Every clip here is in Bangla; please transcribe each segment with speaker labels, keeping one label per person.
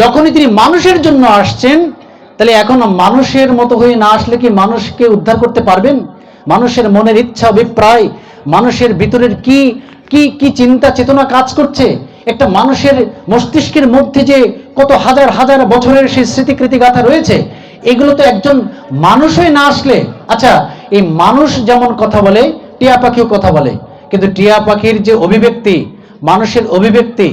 Speaker 1: যখনই তিনি মানুষের জন্য আসছেন, তাহলে এখন মানুষের মতো হয়ে না আসলে কি মানুষকে উদ্ধার করতে পারবেন? মানুষের মনের ইচ্ছা অভিপ্রায়, মানুষের ভিতরের কি কি কি চিন্তা চেতনা কাজ করছে? একটা মানুষের মস্তিষ্কের মধ্যে যে কত হাজার হাজার বছরের সেই স্মৃতিকৃতি গাথা রয়েছে, এগুলো তো একজন মানুষ হয়ে না আসলে আচ্ছা এই মানুষ যেমন কথা বলে, টিয়া পাখিও কথা বলে, কিন্তু টিয়া পাখির যে অভিব্যক্তি, মানুষের অভিব্যক্তি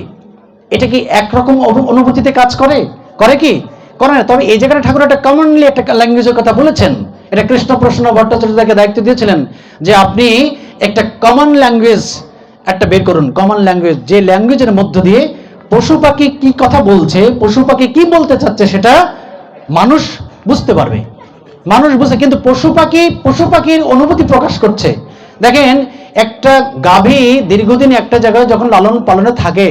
Speaker 1: এটা কি একরকম অনুভূতিতে কাজ করে? করে কি? করে না। তবে এই জায়গাটা ঠাকুর একটা কমনলি একটা ল্যাঙ্গুয়েজের কথা বলেছেন। এটা কৃষ্ণ প্রশ্ন ভট্টাচার্য তাকে দায়িত্ব দিয়েছিলেন যে আপনি একটা কমন ল্যাঙ্গুয়েজ একটা বের করুন। কমন ল্যাঙ্গুয়েজ যে ল্যাঙ্গুয়েজের মধ্য দিয়ে পশু পাখি কি কথা বলছে, পশু পাখি কি বলতে চাচ্ছে সেটা মানুষ বুঝতে পারবে। মানুষ বুঝে, কিন্তু পশু পাখি, পশু পাখির অনুভূতি প্রকাশ করছে। দেখেন, একটা গাভী দীর্ঘদিন একটা জায়গায় যখন লালন পালনে থাকে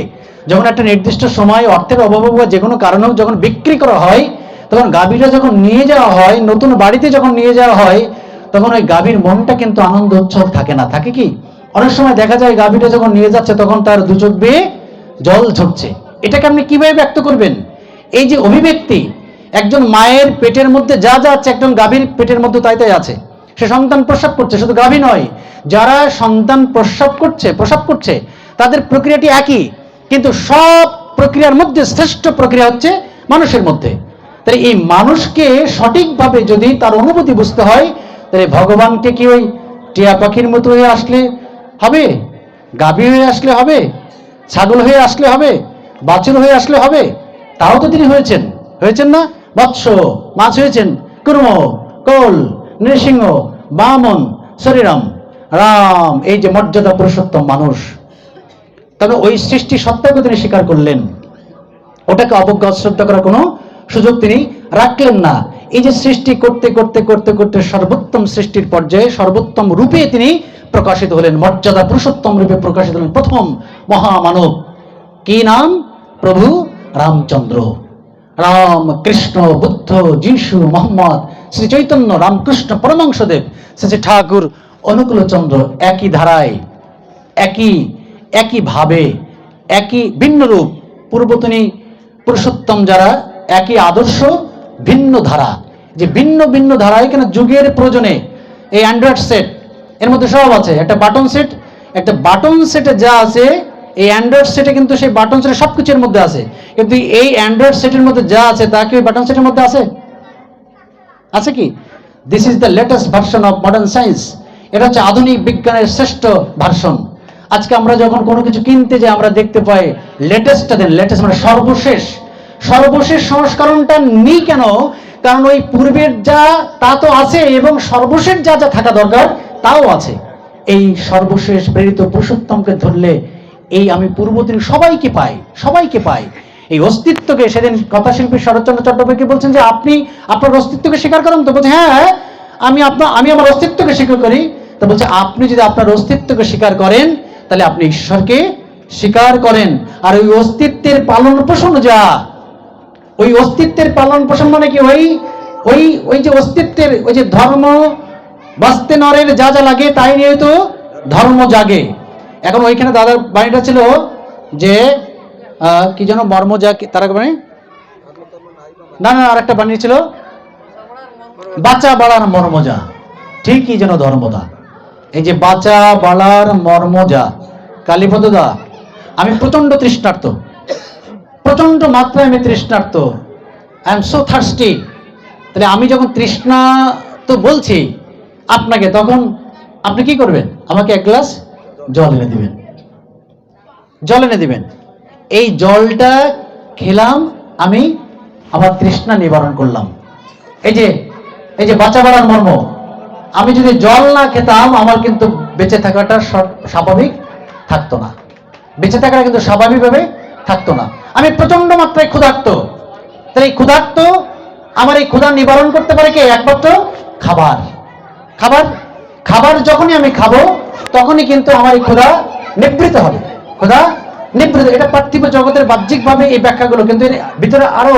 Speaker 1: যখন একটা নির্দিষ্ট সময় অর্থের অভাব বা যে কোনো কারণে যখন বিক্রি করা হয়, তখন গাভীটা যখন নিয়ে যাওয়া হয়, নতুন বাড়িতে যখন নিয়ে যাওয়া হয়, তখন ওই গাভীর মনটা কিন্তু আনন্দ, উৎসব থাকে না। থাকে কি? অনেক সময় দেখা যায় গাভীটা যখন নিয়ে যাচ্ছে, তখন তার দু চোখ বেয়ে জল ঝরছে। এটাকে আপনি কীভাবে ব্যক্ত করবেন? এই যে অভিব্যক্তি, একজন মায়ের পেটের মধ্যে যা যা আছে, একজন গাভীর পেটের মধ্যে তাই তাই আছে। সে সন্তান প্রস্রাব করছে, শুধু গাভী নয়, যারা সন্তান প্রস্রাব করছে প্রস্রাব করছে, তাদের প্রক্রিয়াটি একই। কিন্তু সব প্রক্রিয়ার মধ্যে শ্রেষ্ঠ প্রক্রিয়া হচ্ছে মানুষের মধ্যে। তাহলে এই মানুষকে সঠিকভাবে যদি তার অনুভূতি বুঝতে হয়, তাহলে ভগবানকে কি ওই টিয়া পাখির মতো হয়ে আসলে হবে? গাভী হয়ে আসলে হবে? ছাগল হয়ে আসলে হবে? বাছুর হয়ে আসলে হবে? তাও তো তিনি হয়েছেন। হয়েছেন না? বৎস মাছ হয়েছেন। কুর্ম, কল, নৃসিংহ, বামন, শ্রীরাম। রাম, এই যে মর্যাদা পুরুষোত্তম মানুষ। তবে ওই সৃষ্টি সত্তাকে তিনি স্বীকার করলেন। ওটাকে অবজ্ঞা অশ্রদ্ধা করার কোনো সুযোগ তিনি রাখলেন না। এই যে সৃষ্টি করতে করতে করতে করতে সর্বোত্তম সৃষ্টির পর্যায়ে সর্বোত্তম রূপে তিনি প্রকাশিত হলেন, মর্যাদা পুরুষোত্তম রূপে প্রকাশিত হলেন প্রথম মহামানব। কি নাম? প্রভু রামচন্দ্র। রাম কৃষ্ণ বুদ্ধ, যিশু, মোহাম্মদ, শ্রী চৈতন্য, রামকৃষ্ণ পরমাংশদেব শ্রী শ্রী ঠাকুর, অনুকূলচন্দ্র, একই ধারায়, একই একই ভাবে, একই ভিন্ন রূপ, পূর্বতনী পুরুষোত্তম যারা, একই আদর্শ, ভিন্ন ধারা। যে ভিন্ন ভিন্ন ধারায় কেন যুগের প্রয়োজনে, এই অ্যান্ড্রয়েড সেট এর মধ্যে সব আছে। একটা বাটন সেট একটা বাটন সেটে যা আছে, এই অ্যান্ড্রয়েড সেটে কিন্তু সেই বাটন সেটে সব কিছুর মধ্যে আছে। কিন্তু এই অ্যান্ড্রয়েড সেটের মধ্যে যা আছে, তা কি ওই বাটন সেটের মধ্যে আছে? আছে কি? This is the latest version of modern science এটা হচ্ছে আধুনিক বিজ্ঞানের শ্রেষ্ঠ ভার্সন আজকে আমরা যখন কোনো কিছু কিনতে যাই, আমরা দেখতে পাই লেটেস্টটা দেন লেটেস্ট মানে সর্বশেষ। সর্বশেষ সংস্করণটা নেই কেন? কারণ ওই পূর্বের যা, তা তো আছে এবং সর্বশেষ যা যা থাকা দরকার, তাও আছে। এই সর্বশেষ প্রেরিত পুরুষোত্তমকে ধরলে এই আমি পূর্বদিন সবাইকে পাই সবাইকে পাই। এই অস্তিত্বকে, সেদিন কথাশিল্পী শরৎচন্দ্র চট্টোপাধ্যায় বলছেন যে, আপনি আপনার অস্তিত্বকে স্বীকার করেন তো? বলছে হ্যাঁ আমি আপনার আমি আমার অস্তিত্বকে স্বীকার করি। তো বলছে, আপনি যদি আপনার অস্তিত্বকে স্বীকার করেন তাহলে আপনি ঈশ্বরকে স্বীকার করেন। আর ওই অস্তিত্বের পালন পোষণ যা, ওই অস্তিত্বের পালন পোষণ মানে কি ওই ওই ওই যে অস্তিত্বের, ওই যে ধর্ম বাঁচতে নরের যা যা লাগে তাই নিয়ে তো ধর্ম জাগে। এখন ওইখানে দাদার বাণীটা ছিল যে কি যেন মর্ম যা তারা বাণী? না না, আরেকটা বাণী ছিল বাচ্চা বাড়ার মর্মজা ঠিকই যেন ধর্মদা এই যে বাঁচা বাড়ার মর্ম যা কালীপদ দা, আমি প্রচণ্ড তৃষ্ণার্ত প্রচণ্ড মাত্রায় আমি তৃষ্ণার্ত আই এম সো থার্স্টি তাহলে আমি যখন তৃষ্ণা তো বলছি, আপনাকে তখন আপনি কি করবেন? আমাকে এক গ্লাস জল এনে দিবেন। জল এনে দিবেন। এই জলটা খেলাম, আমি আমার তৃষ্ণা নিবারণ করলাম। এই যে এই যে বাঁচা বাড়ার মর্ম আমি যদি জল না খেতাম, আমার কিন্তু বেঁচে থাকাটা স্বাভাবিক থাকতো না। বেঁচে থাকাটা কিন্তু স্বাভাবিকভাবে থাকতো না। আমি প্রচণ্ড মাত্রায় ক্ষুধার্ত। তাহলে এই ক্ষুধার্ত আমার এই ক্ষুধা নিবারণ করতে পারে কে? একমাত্র খাবার। খাবার খাবার যখনই আমি খাব, তখনই কিন্তু আমার এই ক্ষুধা নিবৃত হবে। ক্ষুধা নিবৃত, এটা পার্থিব জগতের বাহ্যিকভাবে এই ব্যাখ্যাগুলো কিন্তু এর ভিতরে আরও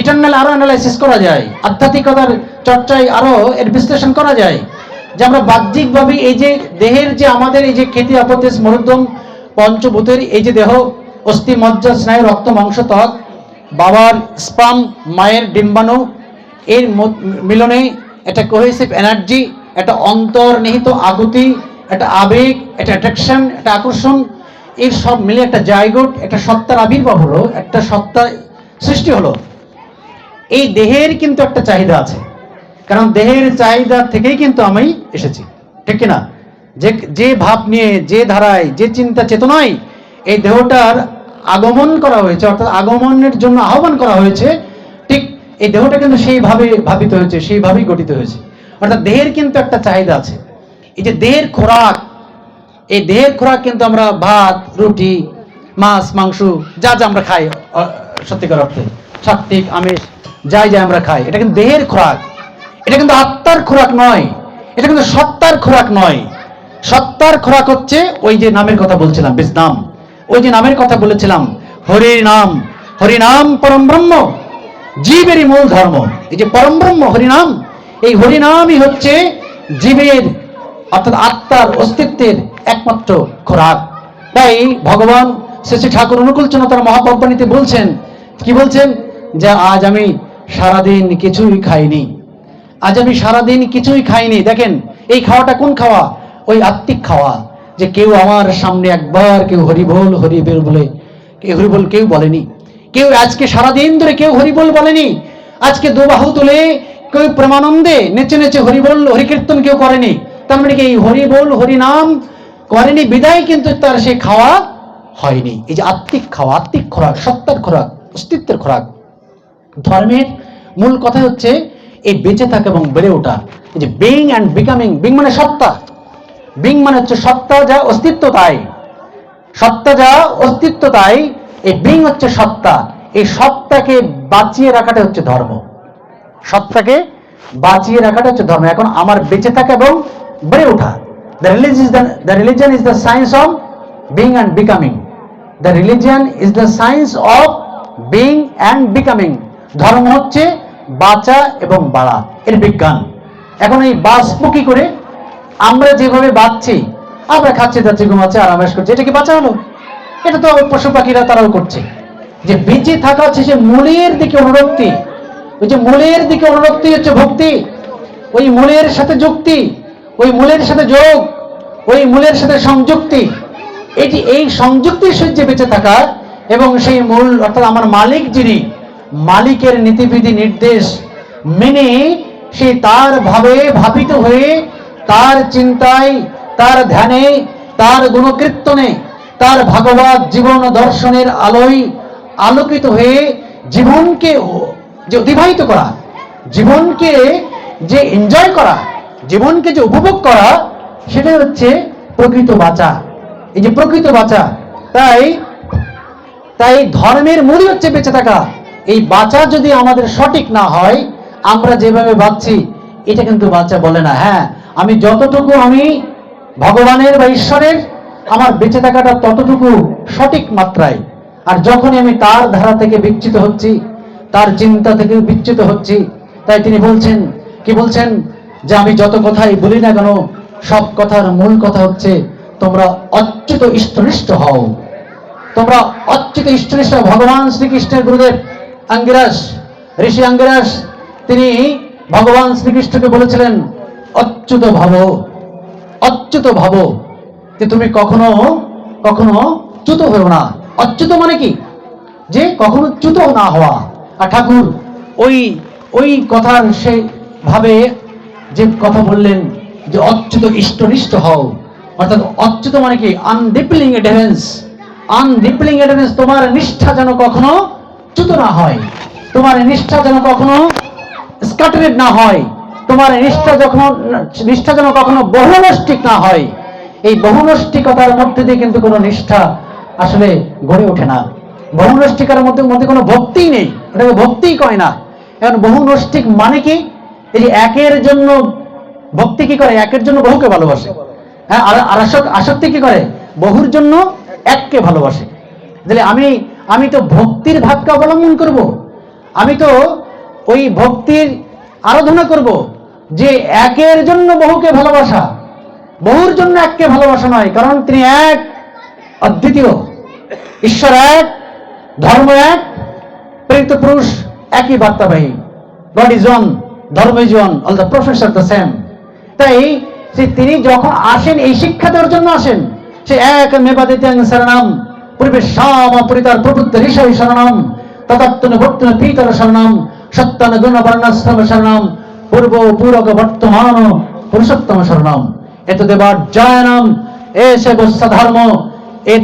Speaker 1: ইটার্নাল আরও অ্যানালাইসিস করা যায়। আধ্যাত্মিকতার চর্চায় আরও এর বিশ্লেষণ করা যায় যে আমরা বাহ্যিকভাবে এই যে দেহের যে আমাদের এই যে খ্যাতি আপতেজ মরুদ্যম পঞ্চভূতের এই যে দেহ, অস্থি, মজ্জা, স্নায়ু, রক্ত, মাংস, ত্বক, বাবার স্পাম, মায়ের ডিম্বাণু, এর মিলনে একটা কোহেসিভ এনার্জি একটা অন্তর্নিহিত আগুতি একটা আবেগ, একটা অ্যাট্রাকশন একটা আকর্ষণ, এর সব মিলে একটা জায়গোট, একটা সত্তার আবির্ভাব হলো, একটা সত্তা সৃষ্টি হলো। এই দেহের কিন্তু একটা চাহিদা আছে। কারণ দেহের চাহিদা থেকেই কিন্তু আমি এসেছি। ঠিক কিনা? যে যে ভাব নিয়ে, যে ধারায়, যে চিন্তা চেতনায় এই দেহটার আগমন করা হয়েছে, অর্থাৎ আগমনের জন্য আহ্বান করা হয়েছে, ঠিক এই দেহটা কিন্তু সেইভাবে ভাবিত হয়েছে, সেইভাবেই গঠিত হয়েছে। অর্থাৎ দেহের কিন্তু একটা চাহিদা আছে। এই যে দেহের খোরাক, এই দেহের খোরাক কিন্তু আমরা ভাত, রুটি, মাছ, মাংস, যা যা আমরা খাই সত্যিকার অর্থে সাত্বিক আমিষ, যাই যাই আমরা খাই, এটা কিন্তু দেহের খোরাক। এটা কিন্তু আত্মার খোরাক নয়। এটা কিন্তু সত্তার খোরাক নয়। সত্তার খোরাক হচ্ছে ওই যে নামের কথা বলছিলাম, বেশ নাম। ওই যে নামের কথা বলেছিলাম, হরির নাম। হরিনাম পরম ব্রহ্ম, জীবেরই মূল ধর্ম। এই যে পরম ব্রহ্ম হরিনাম এই হরিনামই হচ্ছে জীবের, অর্থাৎ আত্মার অস্তিত্বের একমাত্র খোরাক। তাই ভগবান শ্রী ঠাকুর অনুকূলচনতার মহাপব্বানীতে বলছেন, কি বলছেন? যে আজ আমি সারাদিন কিছুই খাইনি। আজ আমি সারাদিন কিছুই খাইনি। দেখেন, এই খাওয়াটা কোন খাওয়া? ওই আত্মিক খাওয়া, যে কেউ আমার সামনে একবার কেউ হরিবোল, হরিবেল বলে কেউ হরিবোল কেউ বলেনি। কেউ আজকে সারাদিন ধরে কেউ হরিবোল বলেনি। আজকে দুবাহু তুলে কেউ প্রেমানন্দে নেচে নেচে হরিবোল, হরিকীর্তন কেউ করেনি। তার মানে কি এই হরিবোল, হরিনাম করেনি, বিদায় কিন্তু তার সে খাওয়া হয়নি। এই যে আত্মিক খাওয়া, আত্মিক খোরাক, সত্তার খোরাক, অস্তিত্বের খোরাক। ধর্মের মূল কথা হচ্ছে এই বেঁচে থাকা এবং বেড়ে ওঠা। যে বিং অ্যান্ড বিকামিং বিং মানে সত্তা। বিং মানে হচ্ছে সত্তা যা অস্তিত্ব তাই। সত্তা যা অস্তিত্ব তাই, এই বিং হচ্ছে সত্তা। এই সত্তাকে বাঁচিয়ে রাখাটা হচ্ছে ধর্ম। সত্তাকে বাঁচিয়ে রাখাটা হচ্ছে ধর্ম। এখন আমার বেঁচে থাকা এবং বেড়ে ওঠা। The release is the religion is the science of being and becoming the religion is the science of being and becoming ধর্ম হচ্ছে বাঁচা এবং বাড়া, এর বিজ্ঞান। এখন এই বাঁচবো কি করে? আমরা যেভাবে বাঁচছি, আমরা খাচ্ছি, যাচ্ছি, ঘুমাচ্ছি, আরামেশ করছি, এটা কি বাঁচা হলো এটা তো পশু পাখিরা তারাও করছে। যে বেঁচে থাকা হচ্ছে সে মূলের দিকে অনুরক্তি। ওই যে মূলের দিকে অনুরক্তি হচ্ছে ভক্তি। ওই মূলের সাথে যুক্তি, ওই মূলের সাথে যোগ, ওই মূলের সাথে সংযুক্তি। এটি এই সংযুক্তির সহ্যে বেঁচে থাকা এবং সেই মূল, অর্থাৎ আমার মালিক যিনি মালিকের নীতিবিধি নির্দেশ মেনে সে তার ভাবে ভাবিত হয়ে তার চিন্তায়, তার ধ্যানে, তার গুণকীর্তনে, তার ভাগবত জীবন দর্শনের আলোয় আলোকিত হয়ে জীবনকে যে অতিবাহিত করা, জীবনকে যে এনজয় করা, জীবনকে যে উপভোগ করা সেটাই হচ্ছে প্রকৃত বাঁচা। এই যে প্রকৃত বাঁচা, তাই তাই ধর্মের মূলই হচ্ছে বেঁচে থাকা। এই বাঁচা যদি আমাদের সঠিক না হয়, আমরা যেভাবে বাঁচছি এটা কিন্তু বাচ্চা বলে না। হ্যাঁ আমি যতটুকু আমি ভগবানের বা ঈশ্বরের, আমার বেঁচে থাকাটা ততটুকু সঠিক মাত্রায়। আর যখনই আমি তার ধারা থেকে বিচ্যুত হচ্ছি, তার চিন্তা থেকে বিচ্যুত হচ্ছি, তাই তিনি বলছেন, কি বলছেন? যে আমি যত কথাই বলি না কেন, সব কথার মূল কথা হচ্ছে, তোমরা অচ্যুত ইষ্টনিষ্ঠ হও। তোমরা অচ্যুত ইষ্টনিষ্ঠ ভগবান শ্রীকৃষ্ণের গুরুদেব আঙ্গিরাস ঋষি আঙ্গিরাস তিনি ভগবান শ্রীকৃষ্ণকে বলেছিলেন, অচ্যুত ভাব অচ্যুত ভাব যে তুমি কখনো কখনো চ্যুত হও না। অচ্যুত মানে কি? যে কখনো চ্যুত না হওয়া। আর ঠাকুর ওই ওই কথার সেই ভাবে যে কথা বললেন, যে অচ্যুত ইষ্টনিষ্ঠ হও, অর্থাৎ অচ্যুত মানে কি? আনডিপলিং এডারেন্স আনডিপলিং এডারেন্স তোমার নিষ্ঠা যেন কখনো চ্যুত না হয়। তোমার নিষ্ঠা যেন কখনো স্কাটারেড না হয়। তোমার নিষ্ঠা যখন নিষ্ঠা যেন কখনো বহুনষ্টিক না হয়। এই বহুনষ্টিকতার মধ্যে দিয়ে কিন্তু কোনো নিষ্ঠা আসলে গড়ে ওঠে না। বহুনষ্টিকার মধ্যে মধ্যে কোনো ভক্তিই নেই। ওটাকে ভক্তিই কয় না। এখন বহুনষ্টিক মানে কি? এই যে একের জন্য ভক্তি কি করে? একের জন্য বহুকে ভালোবাসে। হ্যাঁ আর আসক্তি কি করে? বহুর জন্য এককে ভালোবাসে। তাহলে আমি আমি তো ভক্তির ভাবকে অবলম্বন করব। আমি তো ওই ভক্তির আরাধনা করব যে একের জন্য বহুকে ভালোবাসা, বহুর জন্য এককে ভালোবাসা নয়, কারণ তিনি এক, অদ্বিতীয়। ঈশ্বর এক, ধর্ম এক, প্রেরিত পুরুষ একই বার্তাবাহী। গড ইজ ওয়ান ধর্ম is one all the prophets the same তাই তিনি যখন আসেন, এই শিক্ষা দেওয়ার জন্য আসেন, সে এক মেবাদিত্যাং শরণাম বর্তমান এই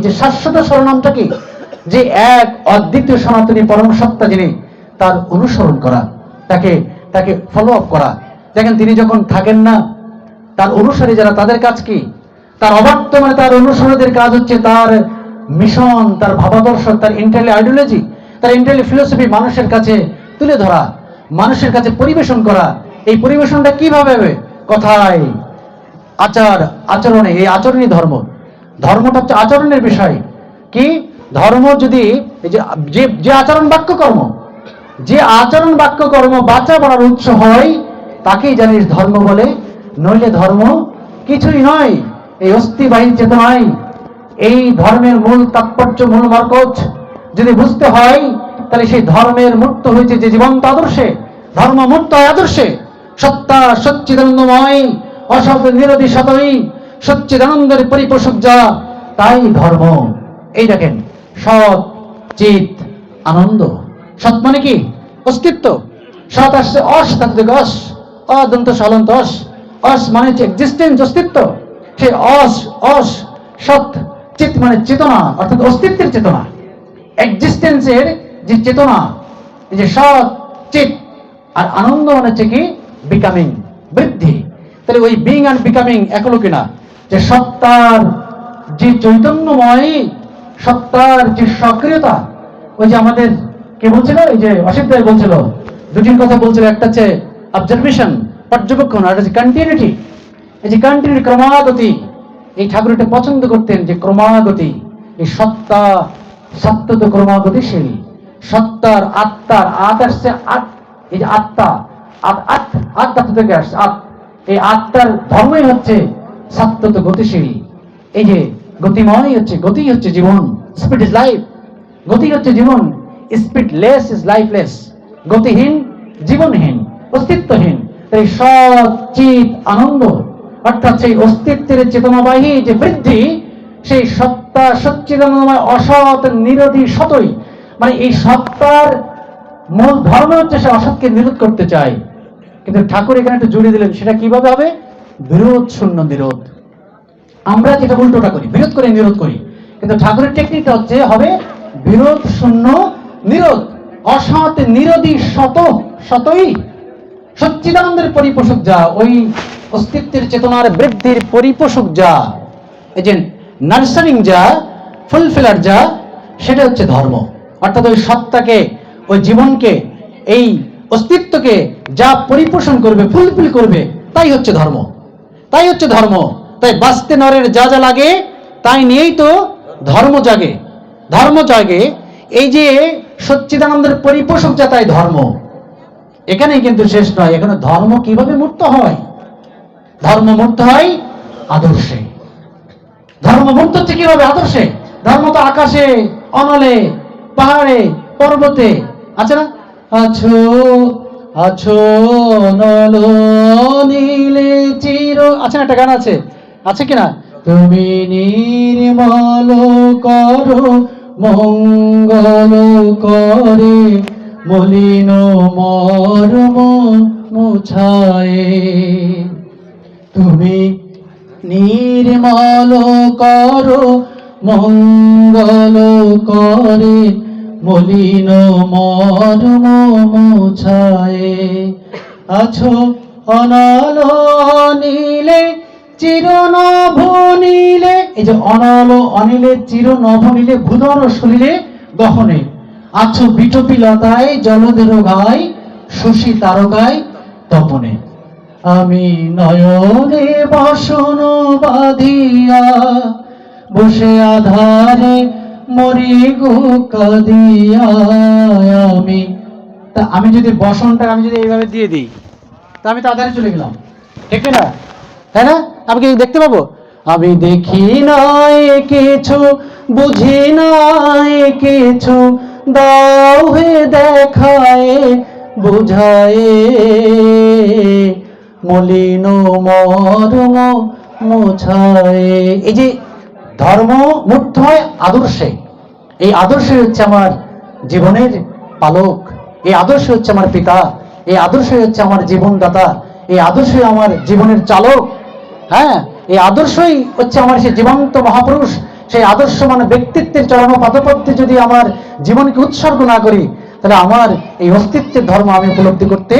Speaker 1: যে শাশ্বত শরণামটা কি? যে এক অদ্বিতীয় সনাতনী পরম সত্তা যিনি, তার অনুসরণ করা, তাকে তাকে ফলো আপ করা। দেখেন তিনি যখন থাকেন না, তার অনুসারী যারা, তাদের কাজ কি? তার অবর্তমানে তার অনুসারীদের কাজ হচ্ছে তার মিশন তার ভাবাদর্শ, তার ইন্টারলি আইডিওলজি তার ইন্টারলি ফিলোসফি মানুষের কাছে তুলে ধরা, মানুষের কাছে পরিবেশন করা। এই পরিবেশনটা কীভাবে হবে? কথায় আচার, আচরণে, এই আচরণই ধর্ম। ধর্মটা হচ্ছে আচরণের বিষয়। কি? ধর্ম যদি যে, যে- আচরণ বাক্য কর্ম যে আচরণ বাক্য কর্ম বাঁচা পড়ার উৎস হয়, তাকেই জানিস ধর্ম বলে। নইলে ধর্ম কিছুই নয়। এই অস্থিবাহী চেতনায় এই ধর্মের মূল তাৎপর্য, মূল মরকজ যদি বুঝতে হয়, তাহলে সেই ধর্মের মুক্ত হয়েছে যে জীবন্ত আদর্শে ধর্ম মুক্ত আদর্শে। সত্তা সচ্চিদানন্দময়, অসৎ নিরোধী সতই, সচ্চিদানন্দের পরিপোষক যা, তাই ধর্ম। এই দেখেন, সৎ, চিত, আনন্দ। সৎ মানে কি? অস্তিত্ব। সৎ আসছে অস থেকে অস অদন্ত সলন্ত অস। অস মানে হচ্ছে এক্সিস্টেন্স অস্তিত্ব। সেই অস অস, সৎ, চিত মানে চেতনা, অর্থাৎ অস্তিত্বের চেতনা। এক্সিস্টেন্সের যে চেতনা যে সৎ, চিত, আর আনন্দ মানে হচ্ছে কি বিকামিং বৃদ্ধি। তাহলে ওই বিং অ্যান্ড বিকামিং একলো কিনা? যে সত্তার যে চৈতন্যময়, সত্তার যে সক্রিয়তা, ওই যে আমাদের কে বলছিল? এই যে অসিত বলছিল। দুটির কথা বলছিল, একটা হচ্ছে অবজারভেশন পর্যবেক্ষণ, আর হচ্ছে কন্টিনিউটি এই যে কন্টিনিউটি ক্রমাগতি এই ঠাকুর এটা পছন্দ করতেন যে ক্রমাগতি, এই সত্তা সত্য তো ক্রমাগতিশীল। সত্তার আত্মার আত আসছে, আত, এই যে আত্মা, আত আত আত্মা থেকে আসছে, আত। এই আত্মার ধর্মই হচ্ছে সত্য তো গতিশীল। এই যে গতিময় হচ্ছে, গতি হচ্ছে জীবন স্পিড ইজ লাইফ গতি হচ্ছে জীবন স্পিডলেস ইজ লাইফলেস গতিহীন, জীবনহীন, অস্তিত্বহীন। তাই সৎ চিত আনন্দ অর্থাৎ সেই অস্তিত্বের চেতনাবাহী যে বৃদ্ধি, সেই সত্তা সচ্চিদানন্দময় অসৎ নিরোধী সতই মানে এই সত্তার মূল ধর্ম হচ্ছে সে অসৎকে নিরোধ করতে চায়। কিন্তু ঠাকুর এখানে একটু জুড়ে দিলেন, সেটা কীভাবে হবে? বিরোধ শূন্য নিরোধ। আমরা যেটা উল্টোটা করি, বিরোধ করে নিরোধ করি। কিন্তু ঠাকুরের টেকনিকটা হচ্ছে, হবে বিরোধ শূন্য নিরোধ। অসৎ নিরোধী শত শতই সচ্চিদানন্দের পরিপোষক যা, ওই অস্তিত্বের চেতনার বৃদ্ধির পরিপোষক যা এই যে নার্সারিং যা, ফুলফিলার যা, সেটা হচ্ছে ধর্ম। অর্থাৎ ওই সত্তাকে, ওই জীবনকে, এই অস্তিত্বকে যা পরিপোষণ করবে, ফুলফিল করবে, তাই হচ্ছে ধর্ম। তাই হচ্ছে ধর্ম। তাই বাঁচতে নরের যা যা লাগে, তাই নিয়েই তো ধর্ম জাগে। ধর্ম জাগে, এই যে সচ্চিদানন্দের পরিপোষক যা, তাই ধর্ম। এখানেই কিন্তু শেষ নয়। এখানে ধর্ম কীভাবে মূর্ত হয়? ধর্ম মূর্ত হয় আদর্শে। ধর্ম মূর্ত হচ্ছে কীভাবে আদর্শে? ধর্ম তো আকাশে, অনলে, পাহাড়ে, পর্বতে। আছে না? আছো আছো, নল, নীলে, চির। আছে না? একটা গান আছে। আছে কিনা? তুমি নির্মল করো, মঙ্গল করে, মলিন মর্ম মুছায়ে। তুমি নির্মল করো, মঙ্গল করে, মলিন মর্ম মুছায়ে। আছো অনল নীলে চিরনভ নীলে এই যে অনল অনিলে চিরনভ নীলে ভূধর শরীরে গহনে। আছো বিটপি লতায়, জলদের গায় শশী তারকায় তপনে। আমি নয়নে বাসন বাঁধিয়া বসে আধারে মরি গো কাঁদিয়া। আমি তা আমি যদি বসনটা আমি যদি এইভাবে দিয়ে দিই, তা আমি তো আধারে চলে গেলাম। ঠিক না তাই না? আমি কি দেখতে পাবো? আমি দেখি নাই কিছু, বুঝি নাই কিছু। দাও হে দেখায়, বুঝায়। মলিন মর্ম এই যে ধর্ম মুক্ত হয় আদর্শে। এই আদর্শ হচ্ছে আমার জীবনের পালক। এই আদর্শ হচ্ছে আমার পিতা। এই আদর্শ হচ্ছে আমার জীবনদাতা। এই আদর্শই আমার জীবনের চালক। হ্যাঁ এই আদর্শই হচ্ছে আমার সেই জীবন্ত মহাপুরুষ। সেই আদর্শ মানে ব্যক্তিত্বের চরম পদপথে যদি আমার জীবনকে উৎসর্গ না করি, তাহলে আমার এই অস্তিত্বের ধর্ম আমি উপলব্ধি করতে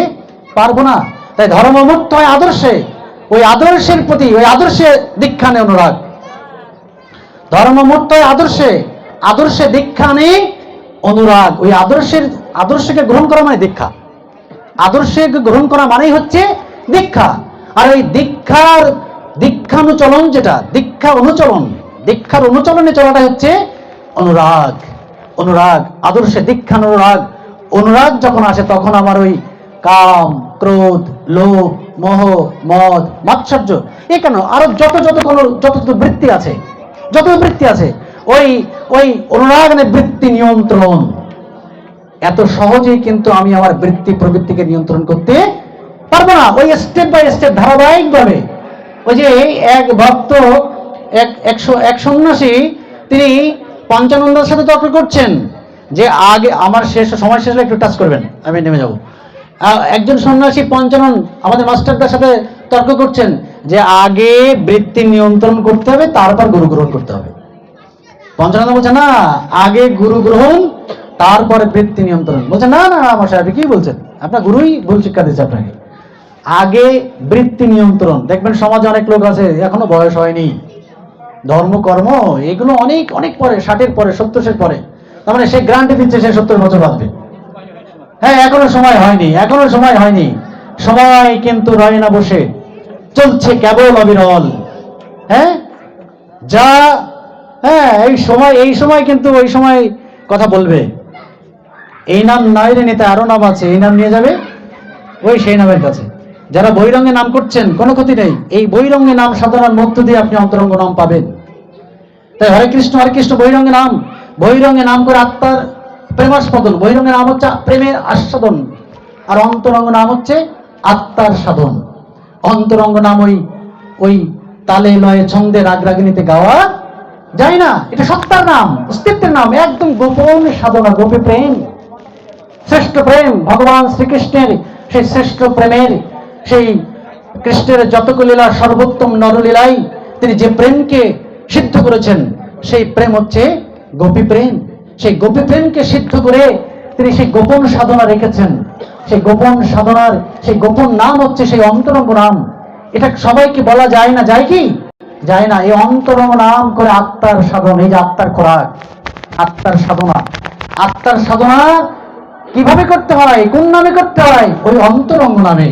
Speaker 1: পারব না। তাই ধর্মমুক্ত হয় আদর্শে। ওই আদর্শের প্রতি, ওই আদর্শে দীক্ষা নেই অনুরাগ। ধর্মমুক্ত হয় আদর্শে আদর্শে দীক্ষা নেই অনুরাগ। ওই আদর্শের, আদর্শকে গ্রহণ করা মানে দীক্ষা। আদর্শে গ্রহণ করা মানেই হচ্ছে দীক্ষা। আর ওই দীক্ষার, দীক্ষানুচলন যেটা, দীক্ষা অনুচলন, দীক্ষার অনুচলনে চলাটা হচ্ছে অনুরাগ। অনুরাগ, আদর্শে দীক্ষানুরাগ। অনুরাগ যখন আসে, তখন আমার ওই কাম, ক্রোধ, লোভ, মোহ, মদ, মাৎসর্য। এ কেন? আরও যত যত কোনো, যত যত বৃত্তি আছে, যত বৃত্তি আছে, ওই ওই অনুরাগ মানে বৃত্তি নিয়ন্ত্রণ। এত সহজেই কিন্তু আমি আমার বৃত্তি প্রবৃত্তিকে নিয়ন্ত্রণ করতে পারব না। ওই স্টেপ বাই স্টেপ ধারাবাহিকভাবে। ওই যে এক ভক্ত, এক, একশো, এক সন্ন্যাসী, তিনি পঞ্চানন্দের সাথে তর্ক করছেন যে আগে আমার শেষ, সময় শেষ একটু টাচ করবেন। আমি নেমে যাব। একজন সন্ন্যাসী পঞ্চানন আমাদের মাস্টারদের সাথে তর্ক করছেন যে আগে বৃত্তি নিয়ন্ত্রণ করতে হবে, তারপর গুরু গ্রহণ করতে হবে। পঞ্চানন্দ বলছে, না, আগে গুরু গ্রহণ, তারপরে বৃত্তি নিয়ন্ত্রণ। বলছে, না না আমার সাহেব কি বলছেন? আপনার গুরুই ভুল শিক্ষা দিচ্ছে আপনাকে। আগে বৃত্তি নিয়ন্ত্রণ, দেখবেন সমাজে অনেক লোক আছে, এখনও বয়স হয়নি। ধর্ম, কর্ম, এগুলো অনেক অনেক পরে, ষাটের পরে সত্তরের পরে। তার মানে সে গ্রান্টি দিচ্ছে সে সত্তর বছর বাঁচবে হ্যাঁ এখনও সময় হয়নি, এখনও সময় হয়নি। সময় কিন্তু রয় না বসে। চলছে কেবল অবিরল। হ্যাঁ? যা হ্যাঁ এই সময় এই সময় কিন্তু ওই সময় কথা বলবে। এই নাম নয় রে নেতা, আরও নাম আছে, এই নাম নিয়ে যাবে? ওই সেই নামের কাছে। যারা বৈরঙ্গে নাম করছেন, কোনো ক্ষতি নেই। এই বৈরঙ্গে নাম সাধারণ মধ্য দিয়ে আপনি অন্তরঙ্গ নাম পাবেন। তাই হরে কৃষ্ণ হরে কৃষ্ণ, বৈরঙ্গে নাম। বৈরঙ্গে নাম করে আত্মার প্রেমাস্পদন বৈরঙ্গে নাম হচ্ছে প্রেমের আস্বাদন, আর অন্তরঙ্গ নাম হচ্ছে আত্মার সাধন। অন্তরঙ্গ নাম ওই ওই তালে লয়ে ছন্দে রাগ রাগিনীতে গাওয়া যায় না, এটা সত্তার নাম, অস্তিত্বের নাম, একদম গোপন সাধনা, গোপে প্রেম, শ্রেষ্ঠ প্রেম, ভগবান শ্রীকৃষ্ণের সেই শ্রেষ্ঠ প্রেমের সেই কৃষ্ণের যতক লীলা, সর্বোত্তম নরলীলাই, তিনি যে প্রেমকে সিদ্ধ করেছেন, সেই প্রেম হচ্ছে গোপী প্রেম। সেই গোপী প্রেমকে সিদ্ধ করে তিনি সেই গোপন সাধনা রেখেছেন। সেই গোপন সাধনার, সেই গোপন নাম হচ্ছে সেই অন্তরঙ্গ নাম। এটা সবাইকে বলা যায় না, যায় কি? যায় না, এই অন্তরঙ্গ নাম করে আত্মার সাধন, এই যে আত্মার খোরাক, আত্মার সাধনা। আত্মার সাধনা কীভাবে করতে হয়? কোন নামে করতে হয়? ওই অন্তরঙ্গ নামে।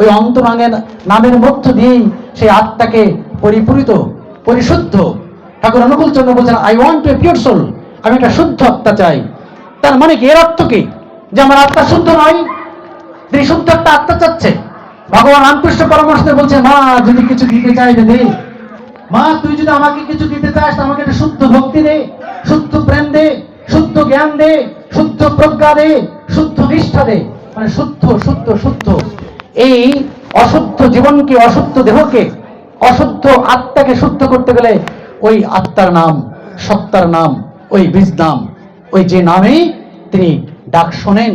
Speaker 1: ওই অন্তরঙ্গের নামের মধ্য দিয়েই সেই আত্মাকে পরিপূরিত, পরিশুদ্ধ। ঠাকুর অনুকূল চন্দ্র বলছেন I want to pure soul আমি একটা শুদ্ধ আত্মা চাই। তার মানে কি? এর অর্থ কি? যে আমার আত্মা শুদ্ধ নয় তিনি শুদ্ধ একটা আত্মা চাচ্ছে। ভগবান রামকৃষ্ণ পরামর্শ বলছে মা, যদি কিছু দিতে চাই দে মা, তুই যদি আমাকে কিছু দিতে চাস আমাকে একটা শুদ্ধ ভক্তি দে, শুদ্ধ প্রেম দে, শুদ্ধ জ্ঞান দে, শুদ্ধ প্রজ্ঞা দে, শুদ্ধ নিষ্ঠা দে। মানে শুদ্ধ শুদ্ধ শুদ্ধ। এই অশুদ্ধ জীবনকে, অশুদ্ধ দেহকে, অশুদ্ধ আত্মাকে শুদ্ধ করতে গেলে ওই আত্মার নাম, সত্তার নাম ওই বীজ নাম ওই যে নামেই তিনি ডাক শোনেন।